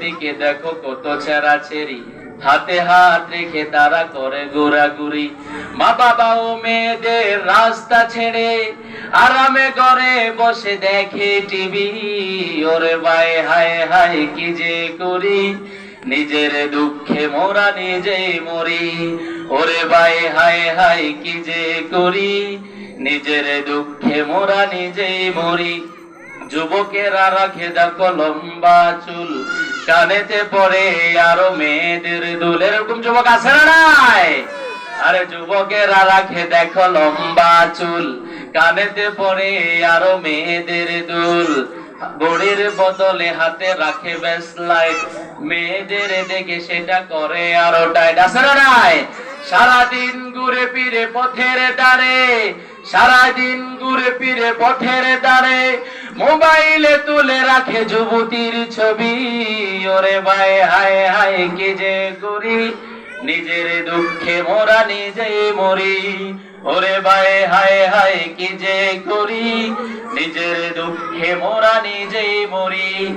দিকে দেখো কত ছেঁড়া ছেড়ি হাতে হাত রেখে তারা করে মা বাবা ও মেয়েদের রাস্তা ছেড়ে আরামে করে বসে দেখে টিভি। ওরে হায় হায়, কি যে করি। নিজের দুঃখে মোরা নিজে মরি। ওরে ভাই, হায় হায়, কি যে করি। নিজের দুঃখে মোরা নিজেই মরি। যুবকেরা রাখে লম্বা চুল। কানেতে পড়ে আরও মেয়েদের দুল। এরকম যুবক আছে নাই? আরে রাখে দেখো লম্বা চুল। কানেতে পড়ে আরও মেয়েদের দুল। গড়ির বদলে হাতে রাখে বেশ লাইট। মেয়েদের দেখে সেটা করে আরও টাইট। আছে নাই? সারাদিন ঘুরে ফিরে পথের দ্বারে সারাদিন ঘুরে ফিরে পথের দ্বারে মোবাইলে তুলে রাখে যুবতীর ছবি। ওরে ভাই, হায় হায়, কি যে করি। নিজের দুঃখে মোরা নিজেই মরি। ওরে ভাই, হায় হায়, কি যে করি। নিজের দুঃখে মোরা নিজেই মরি।